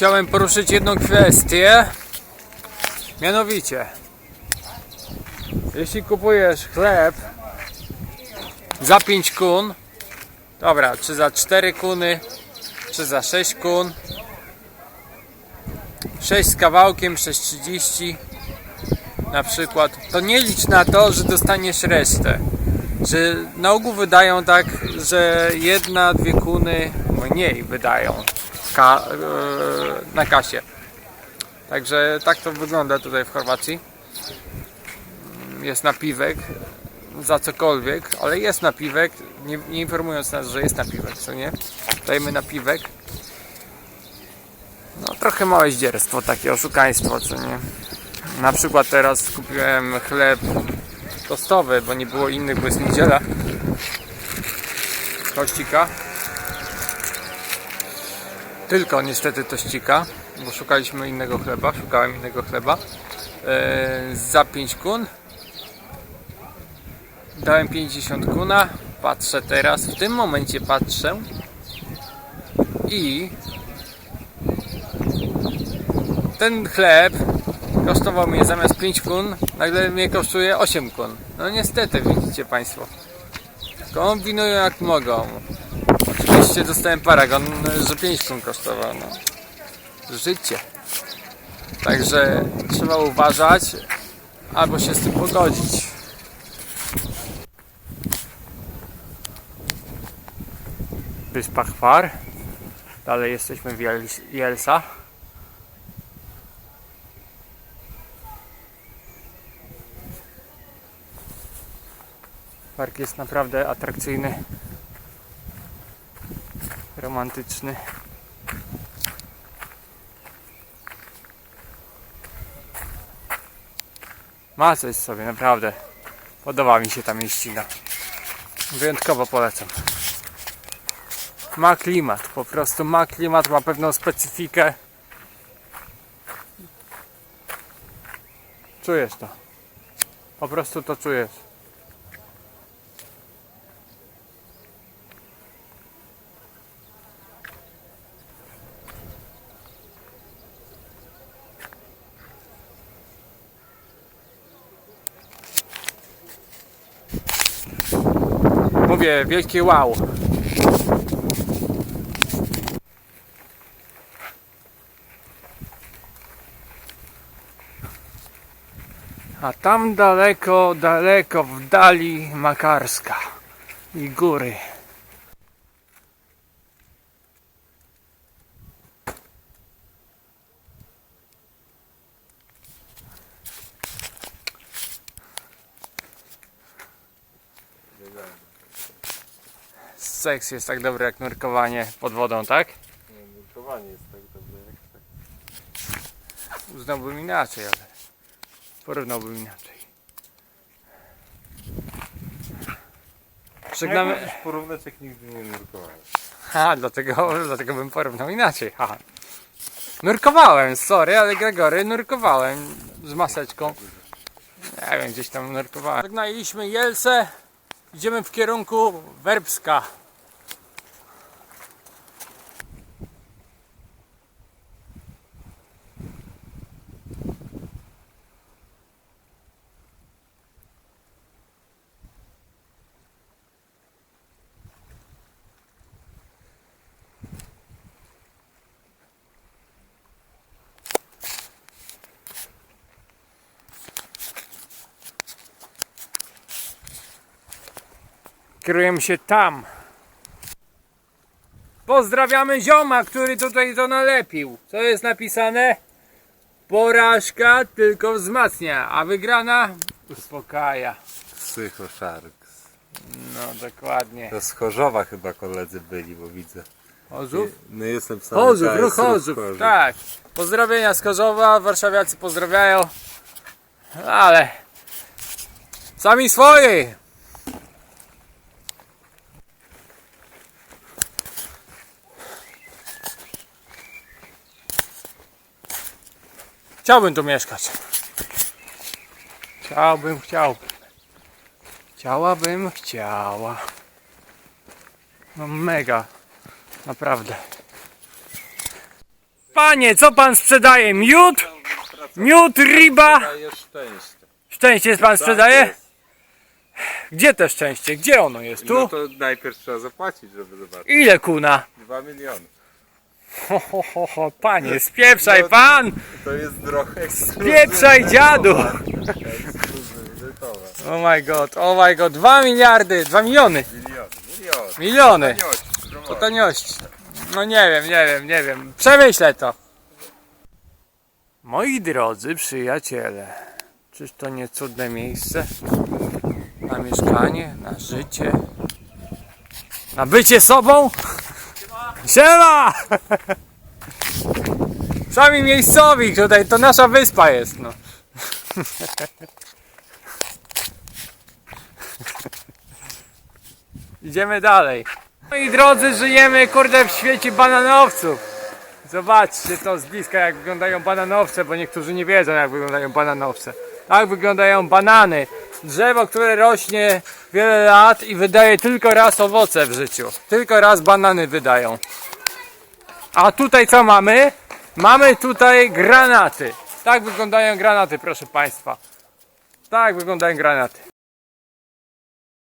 chciałem poruszyć jedną kwestię. Mianowicie, jeśli kupujesz chleb za 5 kun, dobra, czy za 4 kuny, czy za 6 kun, 6 z kawałkiem, 6,30 na przykład, to nie licz na to, że dostaniesz resztę. Że na ogół wydają tak, że jedna, dwie kuny mniej wydają ka- e, na kasie. Także tak to wygląda tutaj w Chorwacji. Jest napiwek za cokolwiek, ale jest napiwek, nie, nie informując nas, że jest napiwek, co nie? Dajemy napiwek. No trochę małe zdzierstwo, takie oszukaństwo, co nie? Na przykład teraz kupiłem chleb tostowy, bo nie było innych, bo jest niedziela. Tościka. Tylko niestety tościka, bo szukaliśmy innego chleba, szukałem innego chleba. Eee, za 5 kun. Dałem 50 kuna. Patrzę teraz, w tym momencie patrzę i ten chleb kosztował mnie zamiast 5 kun, nagle mnie kosztuje 8 kun. No niestety, widzicie Państwo. Kombinują jak mogą. Oczywiście dostałem paragon, że 5 kun kosztował. No. Życie. Także trzeba uważać, albo się z tym pogodzić. Wyspa Chwar. Dalej jesteśmy w Jels- Jelsa. Park jest naprawdę atrakcyjny, romantyczny. Ma coś sobie, naprawdę. Podoba mi się ta mieścina. Wyjątkowo polecam. Ma klimat, po prostu ma klimat, ma pewną specyfikę. Czujesz to. Po prostu to czujesz. Mówię, wielkie wow. A tam daleko, daleko w dali Makarska i góry. Seks jest tak dobry jak nurkowanie pod wodą, tak? Nurkowanie jest tak dobre jak tak. Uznałbym inaczej, ale porównałbym inaczej. Żegnamy. Jak możesz porównać jak nigdy nie nurkowałeś? Ha, dlatego, dlatego bym porównał inaczej. Ha. Nurkowałem, sorry, ale Gregory, nurkowałem z maseczką. Nie wiem, gdzieś tam nurkowałem. Żegnaliśmy Jelce, idziemy w kierunku Werbska. Kierujemy się tam. Pozdrawiamy zioma, który tutaj to nalepił. Co jest napisane? Porażka tylko wzmacnia, a wygrana uspokaja. Psycho Sharks. No dokładnie. To z Chorzowa chyba koledzy byli, bo widzę. Chorzów? No jest napisane Chorzów, KS ruch Chorzów, tak. Pozdrowienia z Chorzowa, warszawiacy pozdrawiają. Ale sami swoi. Chciałbym tu mieszkać. Chciałbym, chciałbym. Chciałabym, chciała. No mega. Naprawdę. Panie, co pan sprzedaje? Miód? Miód, ryba? Daje szczęście. Szczęście pan sprzedaje? Gdzie to szczęście? Gdzie ono jest? No Tu? to najpierw trzeba zapłacić, żeby zobaczyć. Ile kuna? Dwa miliony. Ho, ho, ho, ho, panie, spieprzaj No, pan! To jest trochę Spieprzaj, dziadu! Ekskluzywny towar. Oh my god, oh my god, 2 miliardy, 2 miliony, Miliony. Miliony. miliony. Taniości, To promocji. taniości. No nie wiem, nie wiem, nie wiem. Przemyślę to. Moi drodzy przyjaciele, czyż to nie cudne miejsce? Na mieszkanie, na życie, na bycie sobą? Siema! Sami miejscowi tutaj, to nasza wyspa jest, no. Idziemy dalej. Moi drodzy, żyjemy kurde w świecie bananowców. Zobaczcie to z bliska jak wyglądają bananowce, bo niektórzy nie wiedzą jak wyglądają bananowce. Tak wyglądają banany. Drzewo, które rośnie wiele lat i wydaje tylko raz owoce w życiu. Tylko raz banany wydają. A tutaj co mamy? Mamy tutaj granaty. Tak wyglądają granaty, proszę Państwa. Tak wyglądają granaty.